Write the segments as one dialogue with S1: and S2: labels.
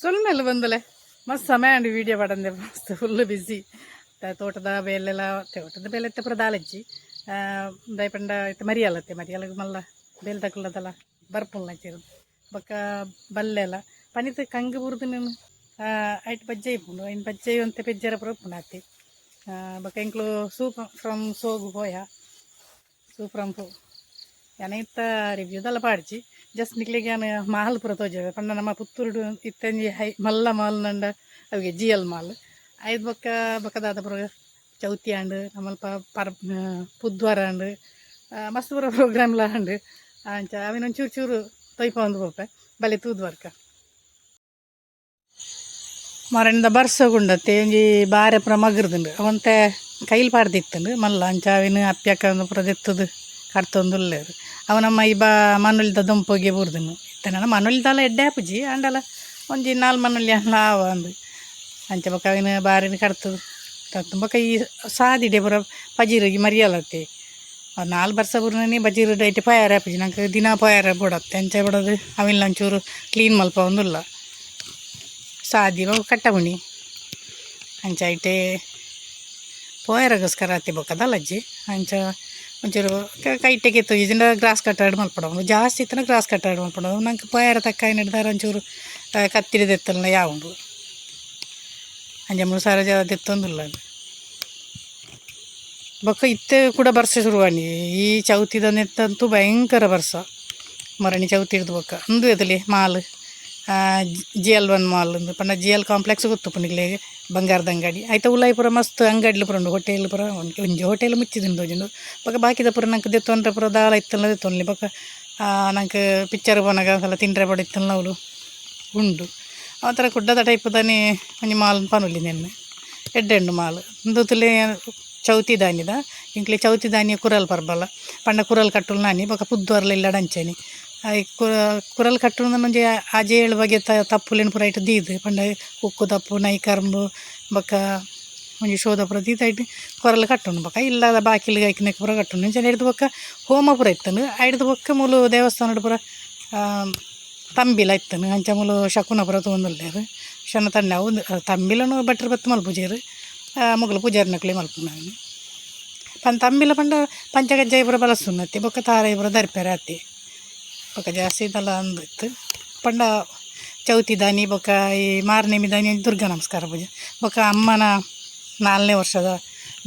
S1: ಸೊಲ್ಮೆಲ್ಲ ಬಂದಲೆ. ಮಸ್ತ್ ಸಮಯ ಅಂಡಿ ವಿಡಿಯೋ ಪಡಂದೆ ಮಸ್ತ್ ಫುಲ್ ಬಿಸಿ ತೋಟದ ಬೇಲೆಲ್ಲ ತೋಟದ ಬೇಲೆ ಎತ್ತೆ ಪುರ ದಾಲಜ್ಜಿ ದಯಪಂಡ ಇತ್ತೆ ಮರಿಯಲ್ಲತ್ತೆ ಮರಿಯಲ್ಲ ಮಲ್ಲ ಬೇಲೆ ತಗೊಳ್ಳೋದಲ್ಲ ಬರ್ಪುಲ್ ನಚ್ಚಿರು ಬೊಕ್ಕ ಬಲ್ಲೆಲ್ಲ ಪನಿತ ಕಂಗು ಬುರ್ದು ನೀನು. ಐಟ್ ಬಜ್ಜೆ ಇಪ್ಪುಂಡು ಐನ್ ಬಜ್ಜೆ ಅಂತ ಪೆಜ್ಜರ ಪುರ ಪುನಾತಿ. ಬೊಕ್ಕ ಎಂಕ್ಲು ಸೂಪ್ ಫ್ರಮ್ ಸೋಗು ಹೋಯ. ಸೂಪ್ ಫ್ರಮ್ ಫೋ ಎನೈತ ರಿವ್ಯೂದಲ್ಲ ಪಾಡ್ಚಿ ಜಸ್ಟ್ ನಿಕ್ಲಿಗೆ ಮಾಲ್ ಪುರ ತೋಜೇವೆ. ಪಂಡ ನಮ್ಮ ಪುತ್ತೂರು ಇತ್ತಂಜಿ ಹೈ, ಮಲ್ಲ ಮಾಲ್ ನಂಡ ಅವಿಗೆ ಜಿ ಎಲ್ ಮಾಲ್. ಐದು ಬೊಕ್ಕ ಬೊಕ್ಕದಾದ ಪುರ ಚೌತಿ ಆಂಡ್, ನಮ್ಮಲ್ಪ ಪರ್ ಪುದ್ವಾರ ಆಂಡು ಮಸ್ತ್ ಪುರ ಪ್ರೋಗ್ರಾಮ್ಲ ಆಂಡು ಅಂಚ ಅವಿನ ಒಂಚೂರು ಚೂರು ತೊಯ್ಪ ಒಂದು ಪೋಪೆ, ಬಲೆ ತೂದ್ವರ್ಕ. ಮರಣಿದ ಬರ್ಸಗುಂಡತ್ತೆ ಒಂಜಿ ಬಾರೆ ಪುರ ಮಗರ್ದುಂಡು. ಅವಂತೆ ಕೈಲ್ ಪಾಡ್ದಿತ್ತಂಡು ಮಲ್ಲ, ಅಂಚ ಅವಿನ ಅಪ್ಪ್ಯಕ್ಕ ಒಂದು ಪುರ ದೆತ್ತದು ಕಡ್ತೊಂದುಲ್ಲೇರು ಅವನಮ್ಮ ಈ ಬಾ ಮನುಲ್ದ ದೊಂಪೋಗಿ ಬುರ್ದನು. ಇತ್ತನ ಮನುಲ್ದಲ್ಲ ಎಡ್ಡೆ ಆಪುಜಿ ಅಂಡಲ ಒಂಜಿ ನಾಲ್ ಮನುಲ್ಯ ಲಾವ ಅಂದು. ಅಂಚ ಬೊಕ ಅವಿನ ಬಾರಿನ ಕಡ್ತದು ತತ್ತು ಬೊಕ ಈ ಸಾದಿಡೆ ಪೂರ ಪಜೀರಿಗೆ ಮರಿಯಲತ್ತೆ. ನಾಲ್ ಬರ್ಸ ಬುರ್ನನಿ ಬಜೀರು ಡೈಟ್ ಪಯಾರ ಆಪುಜಿ ನಂಗೆ ದಿನ ಪಯಾರ ಬಿಡತ್ತೆ. ಅಂಚ ಬಿಡೋದು ಅವಿನ ಒಂಚೂರು ಕ್ಲೀನ್ ಮಲ್ಪ ಒಂದುಲ್ಲ ಸಾದಿ ಕಟ್ಟಬುಣಿ ಅಂಚ ಐಟೆ ಪೋಯರಗೋಸ್ಕರ ಅತ್ತಿ ಬೊಕ್ಕದಲ್ಲಜ್ಜಿ ಅಂಚ ಒಂಚೂರು ಕೈಟೆಗೆ ಎತ್ತು ಇದನ್ನ ಗ್ರಾಸ್ ಕಟ್ಟಾಡ್ ಮಲ್ಪಡವು ಜಾಸ್ತಿ ಇತ್ತನ ಗ್ರಾಸ್ ಕಟ್ಟಾಡ್ ಮಲ್ಪಡವು ನಂಗೆ ಪಾಯರ ತಕ್ಕ ಹಿಡಿದಾರ ಒಂಚೂರು ಕತ್ತಿರಿದ ಎತ್ತಲ್ಲ ಯಾವುದು. ಅಂಜ ಮೂರು ಸಾವಿರ ಜ ದೆತ್ತೊಂದಿಲ್ಲ ಅದು. ಇತ್ತೆ ಕೂಡ ಬರ್ಸ ಶುರುವಾಣಿ. ಈ ಚೌತಿದ ನೆತ್ತಂತೂ ಭಯಂಕರ ಬರ್ಸ. ಮರಣಿ ಚೌತಿ ಇಡ್ದು ಬೊಕ್ಕ. ಅಂದು ಎದಲಿ, mall. G L one mall ಅಂದು. ಪಂಡ ಜಿ ಎಲ್ ಕಾಂಪ್ಲೆಕ್ಸ್ ಗೊತ್ತು ಪುಣಿಗ್ಲೆ ಬಂಗಾರದ ಅಂಗಡಿ. ಆಯ್ತಾ ಉಲಾಯಿ ಪುರ ಮಸ್ತ್ ಅಂಗಡಿಲು ಪುರ ಉಂಡು ಹೋಟೆಲ್ ಪುರ ಒಂಜಿ ಹೋಟೆಲ್ ಮುಚ್ಚಿದಿಂದು ಜನ ಬೊಕ ಬಾಕಿದ ಪುರ ನಂಗೆ ದೆತ್ತೊಂಡ್ರೆ ಪುರ ದಾಲ ಇತ್ತಲ್ಲ ದೆತ್ತೊನ್ಲಿ ಬೊಕ ನಂಗೆ ಪಿಕ್ಚರ್ ಪೋನಾಗ ಸಲ ತಿಂಡ್ರೆ ಪಡಿತ್ತಲ್ಲ ಅವಳು ಉಂಡು. ಆ ಥರ ಕುಡ್ಡದ ಟೈಪ್ದಾನೆ ಒಂಜಿ ಮಾಲ್ ಪನುಲಿ ನೆನ್ನೆ. ಎಡ್ಡೆಂಡು ಮಾಲ್. ಒಂದು ತುಲೆ ಚೌತಿ ದಾನಿದ. ಇಂಕ್ಲೆ ಚೌತಿ ದಾನಿಯ ಕುರಲ್ ಪರ್ಬಲ. ಪಂಡ ಕುರಲ್ ಕಟ್ಟುಲ್ ನಾನಿ. ಬೊಕ ಪುದ್ದು ಇಲ್ಲ ಡಂಚನಿ ಐ ಕುರಲ್ ಕಟ್ಟುಲ್ ಮಂಜೆ ಆಜೆ ಏಳು ಬಗೆ ತ, ತಪ್ಪುಲೆನ್ ಪೂರ ಇಟ್ಟು ದೀದು. ಪಂಡ ಉಕ್ಕು ತಪ್ಪು, ನೈ ಕರ್ಂಬು ಬೊಕ ಮುಂಜಿ ಶೋಧ ಪುರ ದೀತ ಇಟ್ಟು ಕೊರಲ್ ಕಟ್ಟುನು ಬೊಕ. ಇಲ್ಲದ ಬಾಕಿಲ್ ಐಕನಕ್ಕೆ ಪೂರ ಕಟ್ಟುನು ಇಂಚನೆ ಹಿಡಿದು ಬಕ್ಕ ಹೋಮ ಪುರ ಇತ್ತನು ಐಡ್ದು ಬೊಕ್ಕ ಮುಲು ದೇವಸ್ಥಾನಡ್ ಪೂರ ತಂಬಿಲ ಇತ್ತನು ಅಂಚ ಮುಲು ಶಕುನ ಪುರ ತೊಗೊಂದುಲ್ಲೇರು ಶನ ತಣ್ಣ ಅವು ತಂಬಿಲನು ಬಟ್ರ ಬತ್ತು ಮಲ್ಪುಜೇರು ಮುಗಲು ಪೂಜಾರಿ ನಕ್ಲಿ ಮಲ್ಪು ತಂಬಿಲ ಪಂಡ ಪಂಚಗಜ್ಜಾಯಿ ಪೂರ ಬಲಸುನ್ನತ್ತಿ ಬೊಕ್ಕ ತಾರ ಪೂರ ದರ್ಪೆರೆ ಅತ್ತಿ ಬೊಕ ಜಾಸ್ತಿ ಇದೆಲ್ಲ ಅಂದಿತ್ತು. ಪಂಡ ಚೌತಿ ದಾನಿ, ಬೊಕ ಈ ಮಾರನೇಮಿ ದಾನಿ, ದುರ್ಗಾ ನಮಸ್ಕಾರ ಪೂಜೆ. ಬೊಕ ಅಮ್ಮನ ನಾಲ್ನೇ ವರ್ಷದ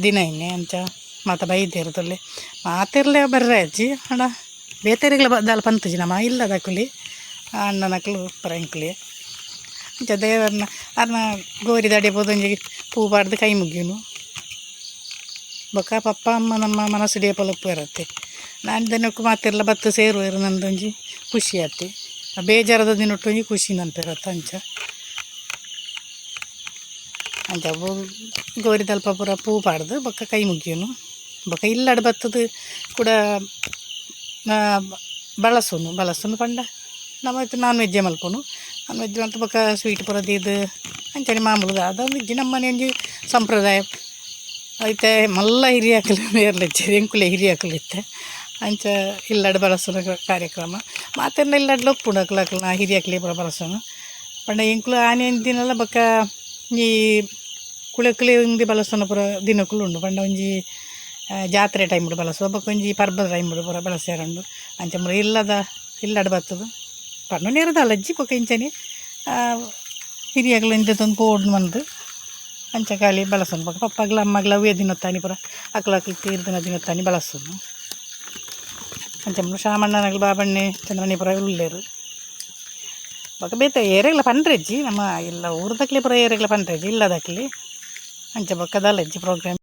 S1: ದಿನ ಇನ್ನೆ ಅಂಚ ಮಾತ ಬೈದೇರು ಮಾತಿರಲೇ ಬರ್ರೆ ಅಜ್ಜಿ, ಅಣ್ಣ. ಬೇತೆರೆಗ್ಲ ಬದಲು ಪಂತುಜಿ ನಮ್ಮ ಇಲ್ಲ ದಕ್ಕುಲಿ ಅಣ್ಣನಕ್ಲು ಪರಂಕ್ಲಿ ಅಂಚ ದೇವರನ್ನ, ಅರ್ನ ಗೋರಿ ದಾಡಿ ಬೋದೊಂಜಿ ಪೂ ಬಾಡ್ದು ಕೈ ಮುಗ್ಗಿನು ಬೊಕ ಪಪ್ಪ, ಅಮ್ಮ ನಮ್ಮ ಮನಸ್ಸುಡಿಯ ಪಲಪ್ಪು ಇರತ್ತೆ. ನಾನು ದಿನಕ್ಕೂ ಮಾತೆಲ್ಲ ಬತ್ತು ಸೇರುವರು ನಂದೊಂಜಿ ಖುಷಿ ಆತಿ. ಬೇಜಾರದ ದಿನ ಒಟ್ಟೊಂಜಿ ಖುಷಿ ನಂತರ ತಂಚ ಅಂಚ. ಗೌರಿ ತಲ್ಪ ಪೂರ ಪೂ ಪಾಡ್ದು, ಬೊಕ್ಕ ಕೈ ಮುಗಿಯೋನು. ಬೊಕ್ಕ ಇಲ್ಲಡ ಬತ್ತದು ಕೂಡ ಬಳಸೋನು ಬಳಸೋನು ಪಂಡ. ನಮ್ಮ ನಾನ್ ವೆಜ್ಜೆ ಮಲ್ಕೋನು ನಾನ್ ವೆಜ್ ಅಂತ ಬೊಕ್ಕ ಸ್ವೀಟ್ ಪೂರ ದೀದ್ ಅಂಚನೆ ಮಾಮೂಲದ. ಅದೊಂದು ಇಜ್ಜಿ ನಮ್ಮನೆ ಒಂಜಿ ಸಂಪ್ರದಾಯ. ಐತೆ ಮಲ್ಲ ಹಿರಿಯಾಕಲು ಏರ್ಲೆಚ್ಚೆ ಎಂಕುಲೆ ಹಿರಿಯಾಕಲು ಇತ್ತೆ. ಅಂಚ ಇಲ್ಲಡ್ ಬಳಸೋಣ ಕಾರ್ಯಕ್ರಮ. ಮಾತೆಲ್ಲ ಇಲ್ಲಡ್ ಲೋಕ್ ಪುಣಕ್ಲಕ್ಲ ಹಿರಿಯಾಕ್ಲಿ ಪೂರ ಬಳಸೋಣ ಪಂಡ ಎಂಕುಲು ಆನೆ ದಿನಲ್ಲ ಬಕ್ಕ ಈ ಕುಳಕ್ಲಿ ಉಂದಿ ಬಳಸೋಣ ಪೂರ ದಿನಕ್ಕೂ ಉಂಡು. ಪಂಡ ಒಂಜಿ ಜಾತ್ರೆ ಟೈಮ್ ಬಿಡು ಬಳಸುವ. ಬೊಕ್ಕ ಒಂಜಿ ಪರ್ಬದ ಟೈಮ್ಡು ಪೂರ ಬಳಸ್ಯಾರಂಡು. ಅಂಚ ಮುರ ಇಲ್ಲದ, ಇಲ್ಲಡ್ ಬರ್ತದು ಪಣ್ಣು ನೇರದಲ್ಲ ಅಜ್ಜಿ ಬೊಕ್ಕ ಇಂಚನೆ ಹಿರಿಯಾಗ್ಲ ಇಂಥದ್ದೊಂದು ಪೋಡ್ ಬಂದು ಅಂಚ ಕಾಲಿ ಬಳಸೋನು. ಬೊಕ ಪಪ್ಪಗ್ಲ, ಅಮ್ಮಗ್ಲ ಅವೇ ದಿನೊತ್ತಾನಿ ಪೂರ. ಅಕ್ಲಕ್ಲ ತೀರ್ದಿನ ದಿನೊತ್ತಾನಿ ಬಳಸೋನು. ಮುರ ಶಾಮಣ್ಣನಗ್ಲ ಬಾಬಣ್ಣೆ ಪೂರ ಉಳ್ಳೇರು ಬೊಕ ಬೇತೆ ಏರೆಗ್ಲ ಪಂಡ್ರೆಜ್ಜಿ ನಮ್ಮ ಇಲ್ಲ ಊರದಕ್ಲೆ ಪೂರ ಏರೆಗ್ಲ ಪಂಡ್ರೆಜ್ಜಿ ಇಲ್ಲದಕ್ಲಿ ಅಂಚ ಬೊಕ್ಕ ದಾಲಜ್ಜಿ ಪ್ರೋಗ್ರಾಮ್